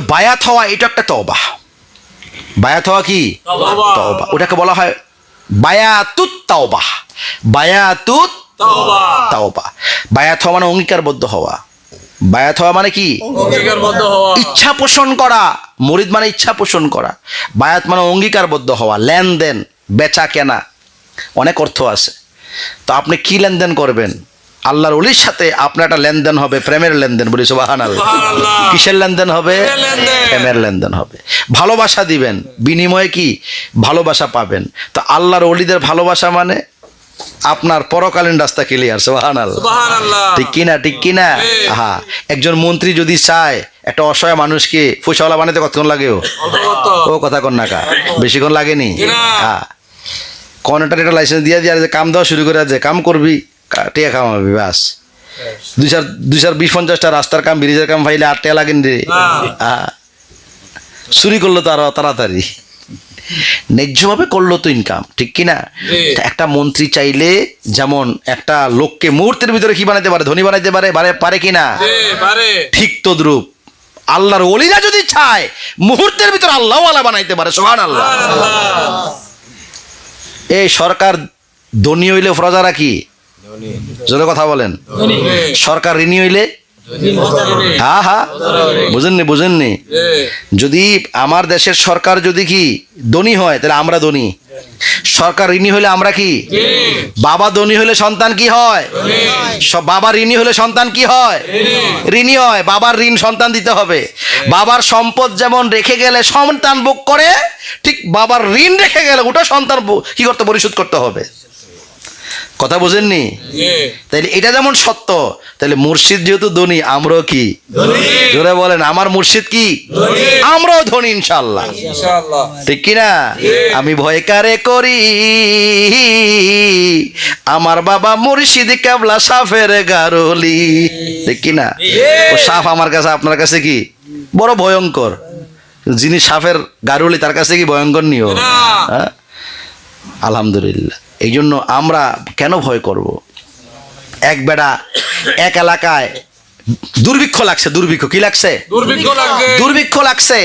বায়াত হওয়া এটা একটা তওবা। বায়াত হওয়া কি? তওবা। তওবা। ওটাকে বলা হয় বায়াতুত তাওবা। বায়াতুত তাওবা। বায়াত হওয়া মানে অঙ্গীকারবদ্ধ হওয়া। বায়াত হওয়া মানে কি? ইচ্ছা পোষণ করা। মরিদ মানে ইচ্ছা পোষণ করা। বায়াত মানে অঙ্গীকারবদ্ধ হওয়া। লেনদেন বেচা কেনা। অনেক অর্থ আছে। তো আপনি কি লেনদেন করবেন? আল্লাহর অলির সাথে আপনার একটা লেনদেন হবে প্রেমের লেনদেন বলি সুবাহান আল্লাহ কিসের লেনদেন হবে? প্রেমের লেনদেন। হবে। ভালোবাসা দিবেন বিনিময়ে কি? ভালোবাসা পাবেন। তো আল্লাহর অলিদের ভালোবাসা মানে আপনার পরকালীন রাস্তা ক্লিয়ার সুবহানাল্লাহ। ঠিক কিনা ঠিক কিনা? হ্যাঁ একজন মন্ত্রী যদি চায় একটা অসহায় মানুষকে ফুসাওয়ালা বানাতে কতক্ষণ লাগে ও? কথা কন না কা। বেশিক্ষণ লাগেনি? হ্যাঁ কনেটার একটা লাইসেন্স দিয়ে দিয়ে যে কাম দেওয়া শুরু করে যে কাম করবি। টিয়া খাওয়াবি বাস। দুই চার দুই চার বিশ পঞ্চাশটা রাস্তার কাম ব্রিজের কাম ফাইলে আট টাকা লাগেন রে চুরি করল তো আরও তাড়াতাড়ি। ন্যায্যভাবে করল তো ইনকাম ঠিক কিনা। একটা মন্ত্রী চাইলে যেমন একটা লোককে মুহূর্তের ভিতরে কি বানাইতে পারে ধনী বানাইতে পারে পারে পারে কিনা ঠিক তদ্রুপ। আল্লাহর অলিরা যদি চায় মুহূর্তের ভিতর আল্লাহ আল্লাহ বানাইতে পারে সোহান আল্লাহ এই সরকার ধনী হইলে প্রজারা কি জোরে কথা বলেন। সরকার ঋণী হইলে? হ্যাঁ হ্যাঁ। বুঝেননি বুঝেননি। যদি আমার দেশের সরকার যদি কি ধনী হয়, তাহলে আমরা ধনী। সরকার ঋণী হলে আমরা কি? বাবা ধনী হলে সন্তান কি হয়? সব বাবা ঋণী হলে সন্তান কি হয়? ঋণী হয়। বাবার ঋণ সন্তান দিতে হবে। বাবার সম্পদ যেমন রেখে গেলে সন্তান ভোগ করে, ঠিক বাবার ঋণ রেখে গেলে ওটা সন্তান কি করতে পরিশোধ করতে হবে। কথা বোঝেননি? তাইলে এটা যেমন সত্য তাহলে মুর্শিদ যেহেতু ধনী আমরাও কি? জোরে বলেন আমার মুর্শিদ কি? আমরাও ধনী ইনশাল্লাহ ঠিক কিনা আমি ভয় কারে করি? আমার বাবা মুর্শিদ কেবলা সাফের গারলি। ঠিক কিনা ও সাফ আমার কাছে আপনার কাছে কি? বড় ভয়ঙ্কর। যিনি সাফের গারুলি তার কাছে কি ভয়ঙ্কর নিও হ্যাঁ? আলহামদুলিল্লাহ। এই জন্য আমরা কেন ভয় করব? এক বেড়া এক এলাকায় দুর্ভিক্ষ লাগছে দুর্ভিক্ষ। কি লাগছে? দুর্ভিক্ষ লাগছে।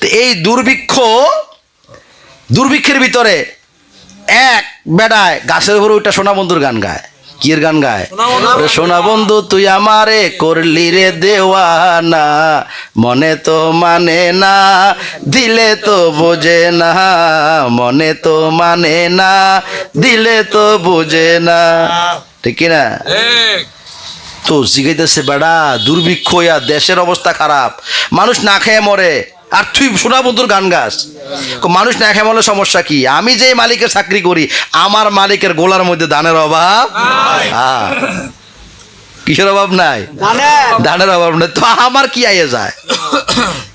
তো এই দুর্ভিক্ষ দুর্ভিক্ষের ভিতরে এক বেড়ায় গাছের উপরে ওইটা সোনা বন্ধুর গান গায়। কি এর গান গায়? সোনা বন্ধু। তুই আমারে করলি রে দেওয়ানা। মনে তো মানে না দিলে তো বোঝে না। মনে তো মানে না দিলে তো বোঝে না। ঠিক না তো জিগাইতেছে বেড়া দুর্ভিক্ষ দেশের অবস্থা খারাপ। মানুষ না খেয়ে মরে। আর তুই সোনা বন্ধুর গান গাছ কো, মানুষ না খেয়ে মরলে সমস্যা কি? আমি যে মালিকের চাকরি করি আমার মালিকের গোলার মধ্যে দানের অভাব? হ্যাঁ কিসের অভাব নাই? ধানের অভাব নাই। তো আমার কি আইয়ে যায়?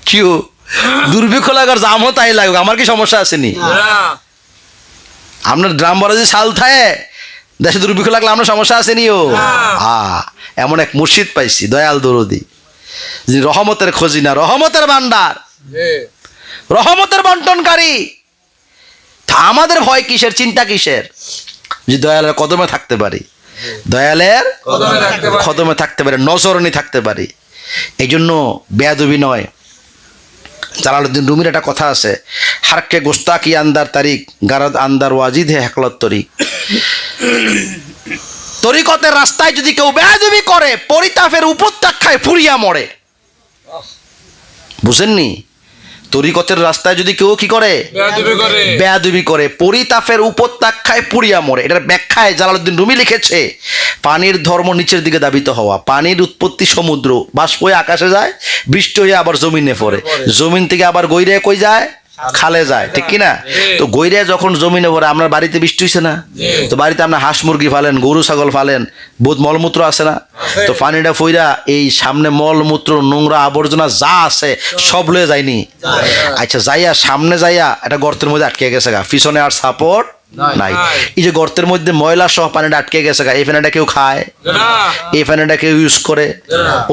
কিউ দুর্ভিক্ষ লাগার জামও তাই লাগুক আমার কি সমস্যা আসেনি আপনার ড্রাম বলা যে শাল থাকে দেশে দুর্ভিক্ষ লাগলে আপনার সমস্যা আছে নি। ও হা এমন এক মুর্শিদ পাইছি দয়াল দরদি। যিনি রহমতের খোঁজিনা রহমতের ভান্ডার রহমতের বন্টনকারী। তা আমাদের ভয় কিসের? চিন্তা কিসের? যে দয়ালের কদমে থাকতে পারি। দয়ালের কদমে থাকতে পারি। কদমে থাকতে পারি নজরনি থাকতে পারি। এই জন্য বেয়াদবি নয়। জালালুদ্দিন রুমির একটা কথা আছে। হারকে গোস্তাকি আন্দার তারিক গারদ আন্দার ওয়াজিদ হে হেকলত তরিক। তরিকতের রাস্তায় যদি কেউ বেয়াদবি করে পরিতাপের উপত্যক্ষায় ফুরিয়া মরে। বুঝেননি? তরিকতের রাস্তায় যদি কেউ কি করে? বেয়াদুবি করে। পরিতাপের উপত্যক্ষায় পুড়িয়া মরে। এটার ব্যাখ্যায় জালালুদ্দিন রুমি লিখেছে পানির ধর্ম নিচের দিকে দাবিত হওয়া। পানির উৎপত্তি সমুদ্র। বাষ্প হয়ে আকাশে যায় বৃষ্টি হয়ে আবার জমিনে পড়ে। জমিন থেকে আবার গৈরে কই যায়? খালে যায় ঠিক কিনা? তো গইরা যখন জমিনে পড়ে আপনার বাড়িতে বৃষ্টি হয়েছে না? তো বাড়িতে আপনার হাঁস মুরগি ফালেন গরু ছাগল ফালেন বোধ মলমূত্র আছে না? তো পানিটা ফইরা এই সামনে মলমূত্র নোংরা আবর্জনা যা আছে সব লয়ে যায়নি। আচ্ছা যাইয়া সামনে যাইয়া একটা গর্তের মধ্যে আটকে গেছে গা। পিছনে আর সাপোর্ট নাই। এই যে গর্তের মধ্যে ময়লা সহ পানিটা আটকে গেছে এই ফ্যানটা কেউ খায়? এই ফ্যানটা কেউ ইউজ করে?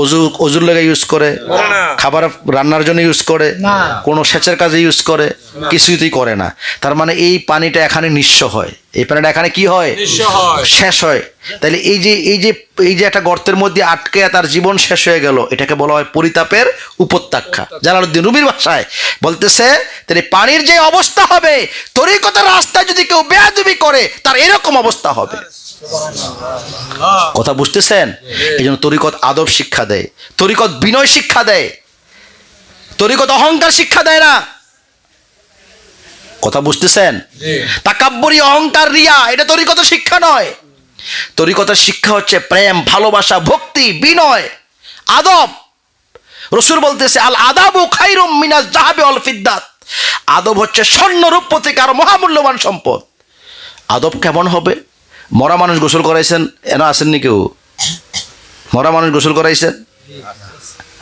অজু অজুর লেগে ইউজ করে? করে খাবার রান্নার জন্য ইউজ করে? কোনো সেচের কাজে ইউজ করে? কিছুতেই করে না। তার মানে এই পানিটা এখানে নিঃস্ব হয়। এই পানিটা এখানে কি হয়? শেষ হয়। তাহলে এই যে এই যে এই যে একটা গর্তের মধ্যে আটকে তার জীবন শেষ হয়ে গেল এটাকে বলা হয় পরিতাপের উপত্যকা জালালউদ্দিন রুমির ভাষায় বলতেছে তাহলে পানির যে অবস্থা হবে তরিকতার রাস্তায় যদি কেউ বেয়াদবি করে তার এরকম অবস্থা হবে। কথা বুঝতেছেন? এই জন্য তরিকত আদব শিক্ষা দেয় তরিকত বিনয় শিক্ষা দেয় তরিকত অহংকার শিক্ষা দেয় না। কথা বুঝতেছেন। তাকাব্বরি অহংকার রিয়া এটা তরিকত শিক্ষা নয়। তরিকতার শিক্ষা হচ্ছে প্রেম ভালোবাসা ভক্তি বিনয় আদব। রসুল বলতেছে আল আদাবু খাইরুম মিনাজ জাহাবে অল ফিদ্দাত। আদব হচ্ছে স্বর্ণ রূপ থেকে আরও মহামূল্যবান সম্পদ। আদব কেমন হবে? মরা মানুষ গোসল করাইছেন? এন আসেননি কেউ? মরা মানুষ গোসল করাইছেন?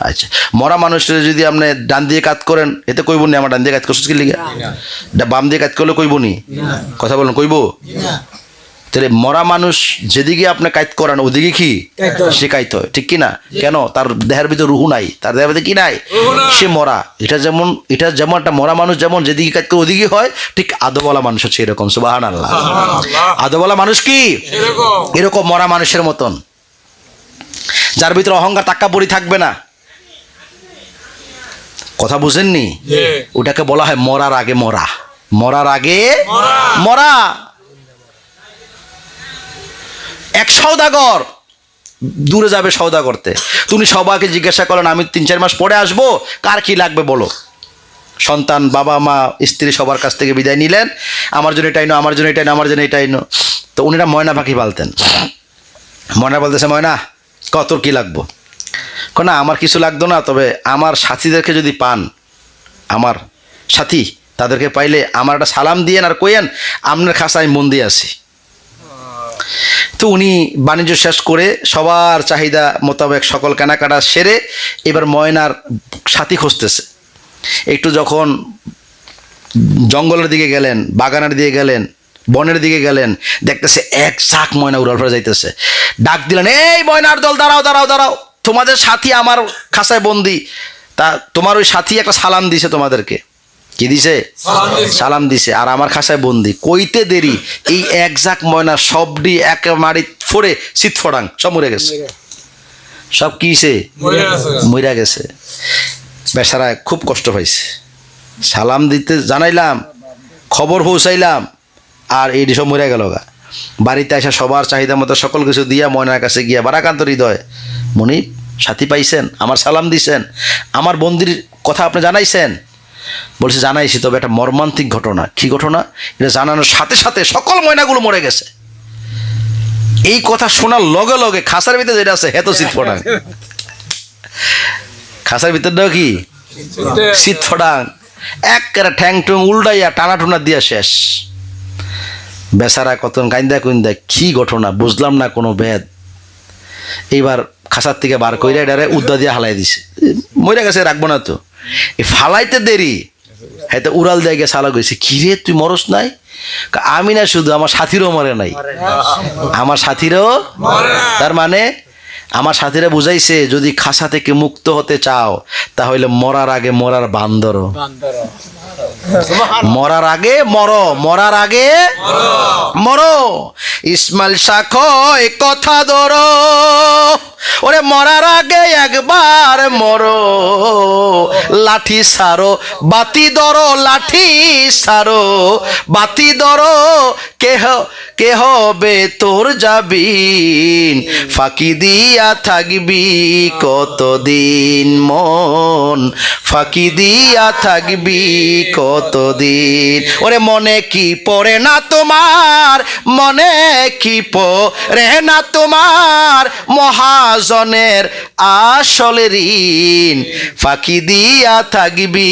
আচ্ছা মরা মানুষের যদি আপনি ডান দিয়ে কাজ করেন এতে কইব নি আমার ডান দিয়ে কাজ করছিস কি লিগা? বাম দিয়ে কাজ করলে কইব নি? কথা বলেন কইব? তাহলে মরা মানুষ যেদিকে আপনি কাজ করান ওদিকে কি? সে কাইত হয় ঠিক কি না? কেন? তার দেহের ভিতরে রুহু নাই তার দেহের ভিতরে কি নাই? সে মরা। এটা যেমন এটা যেমন একটা মরা মানুষ যেমন যেদিকে কাজ করে ওদিকে হয় ঠিক আদবলা মানুষ হচ্ছে এরকম সুবাহান আল্লাহ সুবহানাল্লাহ। আদবলা মানুষ কি? এরকম। এরকম মরা মানুষের মতন। যার ভিতরে অহংকার তাক্কাবরি থাকবে না। কথা বুঝেননি? ওটাকে বলা হয় মরার আগে মরা। মরার আগে মরা। এক সৌদাগর দূরে যাবে সৌদা করতে তুমি সবাইকে জিজ্ঞাসা করেন আমি তিন চার মাস পরে আসব? কার কি লাগবে বলো? সন্তান বাবা মা স্ত্রী সবার কাছ থেকে বিদায় নিলেন। আমার জন্য এটাই নো আমার জন্য এটাই নো আমার জন্য এটাই নো তো উনিরা ময়না পাখি পালতেন। ময়না বলতেছে ময়না কত কি লাগবো? না, আমার কিছু লাগতো না, তবে আমার সাথীদেরকে যদি পান, আমার সাথী, তাদেরকে পাইলে আমার একটা সালাম দিয়েন আর কইয়েন, আপনার খাসায় মন দিয়ে আছি। তো উনি বাণিজ্য শেষ করে সবার চাহিদা মোতাবেক সকল কেনাকাটা সেরে এবার ময়নার সাথী খুঁজতেছে। একটু যখন জঙ্গলের দিকে গেলেন, বাগানের দিকে গেলেন, বনের দিকে গেলেন, দেখতেছে এক চাক ময়না উড়াল যাইতেছে। ডাক দিলেন, এই ময়নার দল, দাঁড়াও দাঁড়াও দাঁড়াও। তোমাদের সাথী আমার খাসায় বন্দি। তা তোমার ওই সাথী একটা সালাম দিছে তোমাদেরকে। কি দিছে? সালাম দিছে। আর আমার খাসায় বন্দি। কইতে দেরি। এই এক জাক ময়না সবডি এক মারি ফোড়ে শীত ফোড়াং সব মরে গেছে। সব কিছে মরে গেছে। গা। মইরা গেছে। বেচারা খুব কষ্ট পাইছে। সালাম দিতে জানাইলাম খবর পৌঁছাইলাম আর এই সব মরে গেল গা। বাড়িতে আসা সবার চাহিদা মতো সকল কিছু দিয়া ময়নার কাছে গিয়া বারাকান্ত হৃদয়। মনি সাথী পাইছেন, আমার সালাম দিছেন, আমার বন্দির কথা আপনি জানাইছেন। বলছে, জানাইছি, তবে একটা মর্মান্তিক ঘটনা। কি ঘটনা? এটা জানানোর সাথে সাথে সকল ময়নাগুলো মরে গেছে। এই কথা শোনার লগে লগে খাসার ভিতরে যেটা আছে, হেতো শীত ফোটাং। খাসার ভিতরটাও কি? শীতে ফোটাং। এক ঠ্যাং টুং উল্টাইয়া টানা টুনা দিয়া শেষ। বেচারা কত কাইন্দা কুইন্দা, কি ঘটনা? বুঝলাম না কোনো বেদ এইবার খাসার থেকে বার কইরা এটারে উদ্দা দিয়ে হালাই দিছে। মরে গেছে রাখব না তো। ফালাইতে দেরি। হয়তো উড়াল জায়গায় সালা গেছে কিরে তুই মরস নাই? আমি না শুধু আমার সাথীরও মরে নাই। আমার সাথীরও তার মানে আমার সাথীরা বুঝাইছে যদি খাসা থেকে মুক্ত হতে চাও তাহলে মরার আগে মরার বান্দর। মরার আগে মর মরার আগে মর। ইসমাইল শাখয় কথা ধরো। ওরে মরার আগে একবার মরো লাঠি সারো বাতি দরো লাঠি সারো বাতি দরো কেহ কে হবে তোর যাবিন ফাঁকি দিয়া থাকবি কতদিন মন? ফাঁকি দিয়া থাকবি কতদিন? ওরে মনে কি পড়ে না তোমার? মনে কি পড়ে না তোমার? মহাজনের আসল ঋণ। ফাঁকি দিয়া থাকবি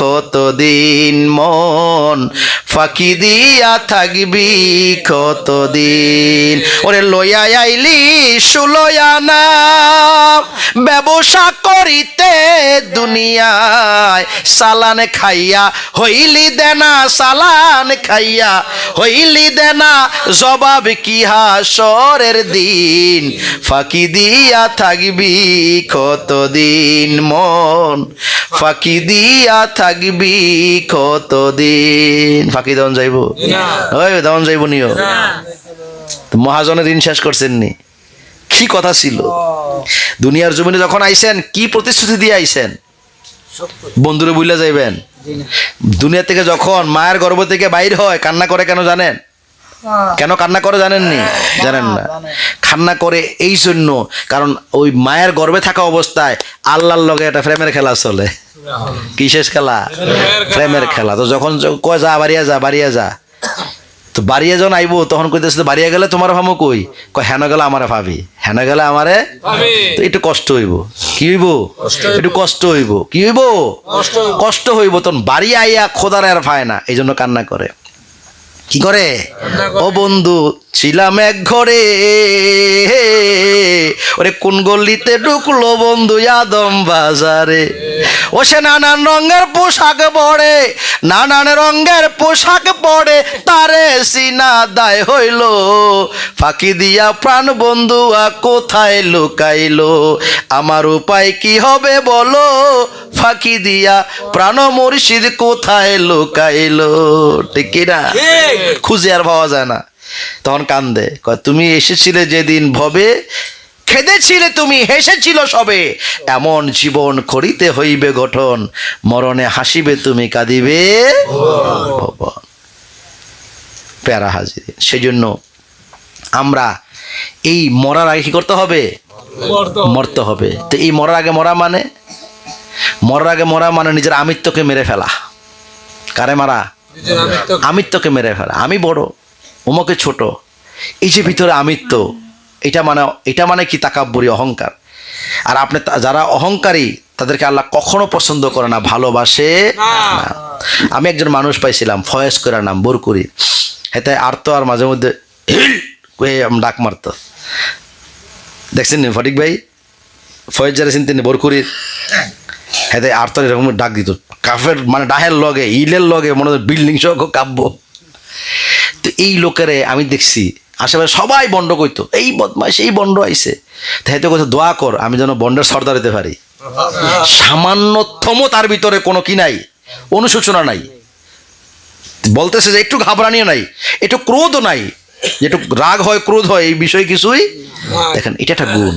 কতদিন মন? ফাঁকি দিয়া থাকবি কতদিন? ওরে লইয়া আইলি সুলয়ানা ব্যবসা করিতে দুনিয়ায় সালান খাইয়া হইলি দেনা সালান খাইয়া হইলি দেনা জবাব কি হাসরের দিন? ফাঁকি দিয়া থাকবি কতদিন মন? ফাঁকি দিয়া থাকবি কতদিন? ফাঁকি দন যাইব? না। ওই দেওয়ান যাইব নিও। মহাজনের ঋণ শেষ করছেন নি কি কথা ছিল? দুনিয়ার জমিনে যখন আইছেন কি প্রতিশ্রুতি দিয়ে আইছেন বন্ধুরে বুঝলে যাইবেন। দুনিয়া থেকে যখন মায়ের গর্ভ থেকে বাইর হয় কান্না করে কেন জানেন? কেন কান্না করে জানেননি? জানেন না। কান্না করে এই জন্য কারণ ওই মায়ের গর্ভে থাকা অবস্থায় আল্লাহর লগে একটা প্রেমের খেলা চলে। কি শেষ খেলা। প্রেমের খেলা। তো যখন কয় যা বাড়িয়া যা বাড়িয়া যা। তো বাড়িয়ে যখন আইবো তখন কইতেছে বাড়িয়ে গেলে তোমার ভামো কই? কয় হেন গেলে আমারে ভাবি। হেন গেলে আমারে ভাবি। তো একটু কষ্ট হইব। কি হইব? একটু কষ্ট হইব। কি হইব? কষ্ট কষ্ট হইব। তখন বাড়ি আইয়া খোদার আর ফায় না এই জন্য কান্না করে। কি করে? ও বন্ধু ছিলাম এক ঘরে। ওরে কোন গল্লিতে ঢুকলো বন্ধু আদম বাজারে? ও সে নানান রঙের পোশাক পরে নানান রঙের পোশাক পরে তারে সিনা দায় হইল। ফাঁকি দিয়া প্রাণ বন্ধু আ কোথায় লুকাইলো? আমার উপায় কি হবে বলো? ফাঁকি দিয়া প্রাণ মুর্শিদ কোথায় লুকাইলো? ঠিক না। খুঁজে আর পাওয়া যায় না। তখন কান্দে। তুমি এসেছিলে যেদিন ভবে খেদেছিলে তুমি হেসেছিল সবে। এমন জীবন করিতে হইবে গঠন মরণে হাসিবে তুমি কাঁদিবে ভবন। প্যারা হাজির। সেই জন্য আমরা এই মরার আগে কি করতে হবে। মরতে হবে। তো এই মরার আগে মরা মানে? মরার আগে মরা মানে নিজের আমিত্বকে মেরে ফেলা। কারে মারা? আমিত্বকে মেরে ফেলা। আমি বড় ওমকে ছোট। এই যে ভিতরে আমিত্ব এটা মানে এটা মানে কি তাকাব্বরি অহংকার? আর আপনি যারা অহংকারী তাদেরকে আল্লাহ কখনো পছন্দ করে না ভালোবাসে না। আমি একজন মানুষ পাইছিলাম ফয়েজ করার নাম বোরকুরি। হেতে আর তো আর মাঝে মধ্যে ডাক মারতো। দেখছেন ফটিক ভাই? ফয়েজ যারা চিনতেন বোরকুরির? হেতে আর তো এরকম ডাক দিত। কাফের মানে ডাহের লগে ইলের লগে মনে হয় বিল্ডিং সহ কাব্য। তো এই লোকেরে আমি দেখছি আশেপাশে সবাই বন্ড কইতো এই বদমাস এই বন্ড আইছে। তাই তো কথা দোয়া কর আমি যেন বন্ডের সর্দার হতে পারি। সামান্যতম তার ভিতরে কোনো কি নাই অনুশোচনা নাই। বলতেছে যে একটু ঘাবড়ানিও নাই একটু ক্রোধও নাই। যে একটু রাগ হয় ক্রোধ হয় এই বিষয় কিছুই দেখেন এটা একটা গুণ।